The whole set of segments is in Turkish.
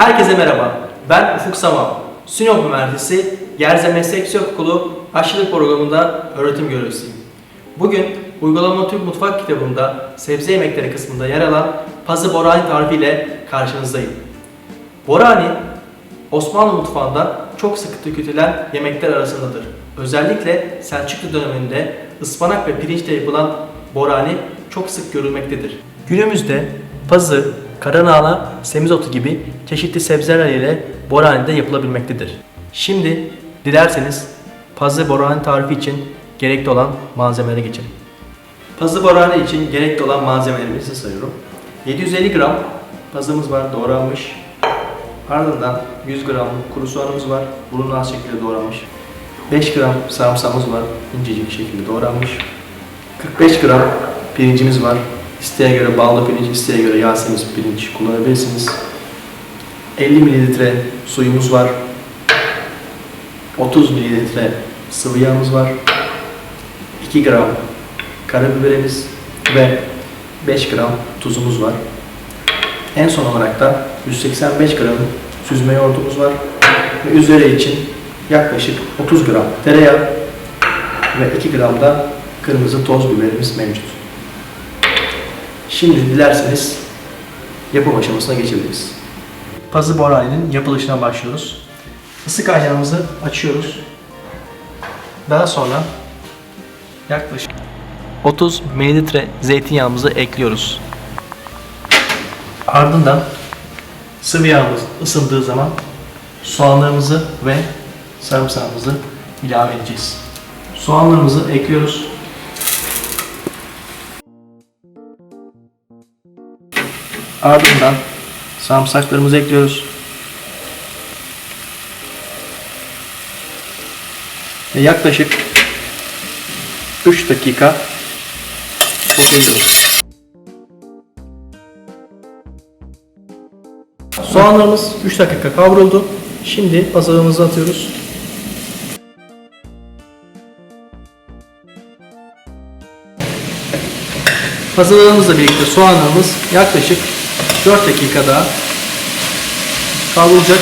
Herkese merhaba. Ben Ufuk Saman. Sinop Üniversitesi Gerze Meslek Yüksek Okulu aşçılık programında öğretim görevlisiyim. Bugün uygulama Türk Mutfak kitabında sebze yemekleri kısmında yer alan pazı borani tarifiyle karşınızdayım. Borani, Osmanlı mutfağında çok sık tüketilen yemekler arasındadır. Özellikle Selçuklu döneminde ıspanak ve pirinçle yapılan borani çok sık görülmektedir. Günümüzde pazı, karanağla, semizotu gibi çeşitli sebzeler ile borani de yapılabilmektedir. Şimdi dilerseniz pazı borani tarifi için gerekli olan malzemelere geçelim. Pazı borani için gerekli olan malzemelerimizi sayıyorum. 750 gram pazımız var doğranmış. Ardından 100 gram kuru soğanımız var. Burun az şekilde doğranmış. 5 gram sarımsağımız var. incecik şekilde doğranmış. 45 gram pirincimiz var. İsteğe göre ballı pirinç, isteğe göre yağsız pirinç kullanabilirsiniz. 50 mililitre suyumuz var. 30 mililitre sıvı yağımız var. 2 gram karabiberimiz ve 5 gram tuzumuz var. En son olarak da 185 gram süzme yoğurdumuz var. Ve üzeri için yaklaşık 30 gram tereyağı ve 2 gram da kırmızı toz biberimiz mevcut. Şimdi dilerseniz yapım aşamasına geçebiliriz. Pazı borani'nin yapılışına başlıyoruz. Isı kaynağımızı açıyoruz. Daha sonra yaklaşık 30 mililitre zeytinyağımızı ekliyoruz. Ardından sıvı yağımız ısındığı zaman soğanlarımızı ve sarımsağımızı ilave edeceğiz. Soğanlarımızı ekliyoruz. Ardından sarımsaklarımızı ekliyoruz. Ve yaklaşık 3 dakika sotelliyoruz. Soğanlarımız 3 dakika kavruldu. Şimdi hazırlığımızı atıyoruz. Hazırlığımızla birlikte soğanlarımız yaklaşık 4 dakika daha kavrulacak.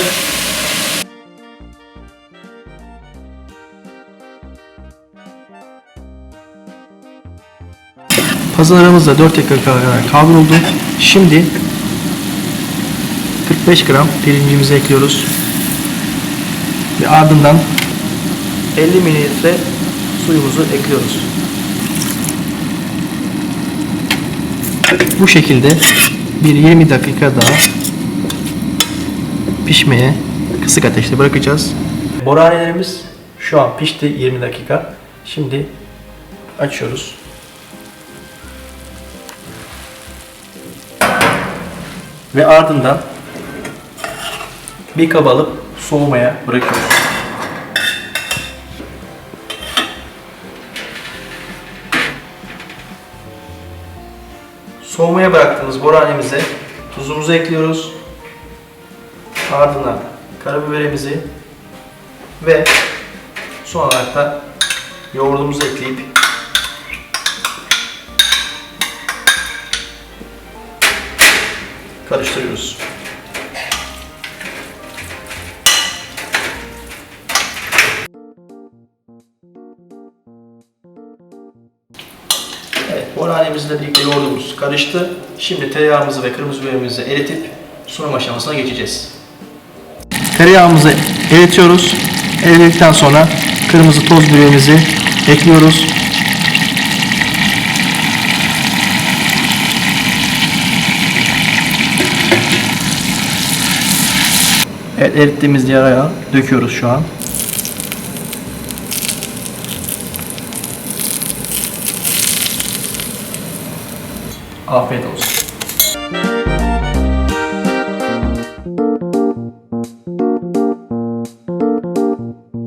Pazarımız da 4 dakika kadar kavruldu. Şimdi 45 gram pirincimizi ekliyoruz. Ve ardından 50 mililitre suyumuzu ekliyoruz. Bu şekilde bir 20 dakika daha pişmeye kısık ateşte bırakacağız. Boranelerimiz şu an pişti 20 dakika. Şimdi açıyoruz. Ve ardından bir kaba alıp soğumaya bırakıyoruz. Soğumaya bıraktığımız boranemize tuzumuzu ekliyoruz. Ardından karabiberimizi ve son olarak da yoğurdumuzu ekleyip karıştırıyoruz. Boranemizle birlikte yoğurdumuz karıştı. Şimdi tereyağımızı ve kırmızı biberimizi eritip sunum aşamasına geçeceğiz. Tereyağımızı eritiyoruz. Eridikten sonra kırmızı toz biberimizi ekliyoruz. Evet, erittiğimiz tereyağı döküyoruz şu an. Afiyet olsun.